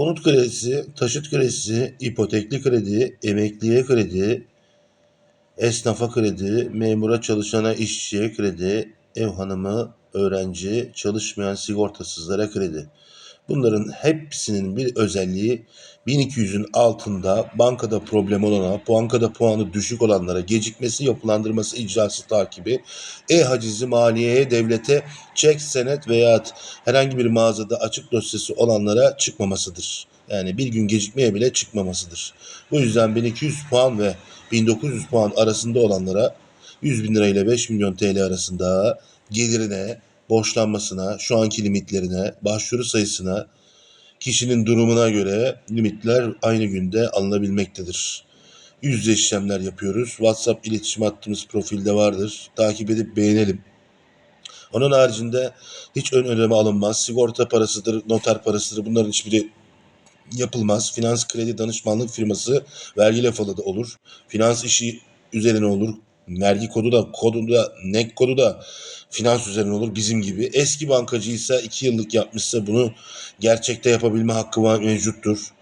Konut kredisi, taşıt kredisi, ipotekli kredi, emekliye kredi, esnafa kredi, memura çalışana işçiye kredi, ev hanımı, öğrenci, çalışmayan sigortasızlara kredi. Bunların hepsinin bir özelliği 1200'ün altında bankada problem olana, bankada puanı düşük olanlara gecikmesi, yapılandırması, icrası takibi, e-hacizi maliyeye, devlete çek, senet veya herhangi bir mağazada açık dosyası olanlara çıkmamasıdır. Yani bir gün gecikmeye bile çıkmamasıdır. Bu yüzden 1200 puan ve 1900 puan arasında olanlara 100 bin lira ile 5 milyon TL arasında gelirine, borçlanmasına, şu anki limitlerine, başvuru sayısına, kişinin durumuna göre limitler aynı günde alınabilmektedir. Yüzde işlemler yapıyoruz. WhatsApp iletişim hattımız profilde vardır. Takip edip beğenelim. Onun haricinde hiç ön ödeme alınmaz. Sigorta parasıdır, noter parasıdır. Bunların hiçbiri yapılmaz. Finans kredi danışmanlık firması vergi lafı da olur. Finans işi üzerine olur. Vergi kodu da kodu da NEK kodu da finans üzerine olur bizim gibi. Eski bankacıysa iki yıllık yapmışsa bunu gerçekte yapabilme hakkı var, mevcuttur.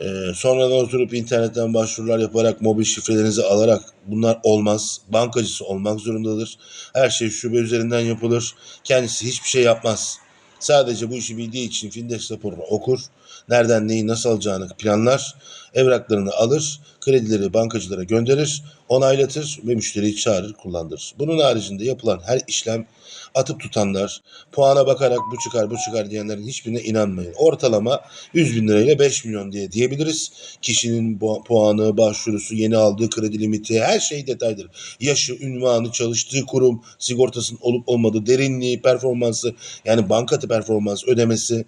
Ee, sonradan oturup internetten başvurular yaparak mobil şifrelerinizi alarak bunlar olmaz. Bankacısı olmak zorundadır. Her şey şube üzerinden yapılır. Kendisi hiçbir şey yapmaz. Sadece bu işi bildiği için Findex raporunu okur. Nereden neyi nasıl alacağını planlar. Evraklarını alır. Kredileri bankacılara gönderir. Onaylatır ve müşteriyi çağırır kullandırır. Bunun haricinde yapılan her işlem atıp tutanlar, puana bakarak bu çıkar bu çıkar diyenlerin hiçbirine inanmayın. Ortalama 100 bin lirayla 5 milyon diye diyebiliriz. Kişinin puanı, başvurusu, yeni aldığı kredi limiti her şey detaydır. Yaşı, ünvanı, çalıştığı kurum, sigortasının olup olmadığı, derinliği, performansı yani bankatı performans ödemesi,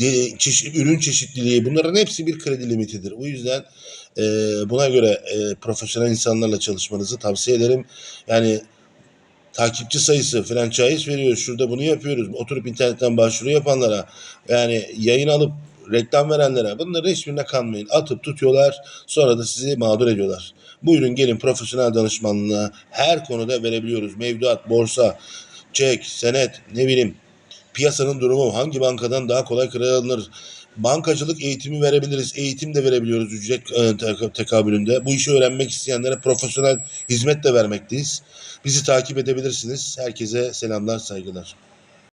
de- çeşit, ürün çeşitliliği bunların hepsi bir kredi limitidir. O yüzden e, buna göre e, profesyonel insanlarla çalışmanızı tavsiye ederim. Yani takipçi sayısı franchise veriyoruz. Şurada bunu yapıyoruz. Oturup internetten başvuru yapanlara yani yayın alıp reklam verenlere bunları hiçbirine kanmayın. Atıp tutuyorlar sonra da sizi mağdur ediyorlar. Buyurun gelin profesyonel danışmanlığına her konuda verebiliyoruz. Mevduat, borsa, çek, senet ne bileyim piyasanın durumu hangi bankadan daha kolay kredi alınır? Bankacılık eğitimi verebiliriz. Eğitim de verebiliyoruz ücret e, te- tekabülünde. Bu işi öğrenmek isteyenlere profesyonel hizmet de vermekteyiz. Bizi takip edebilirsiniz. Herkese selamlar, saygılar.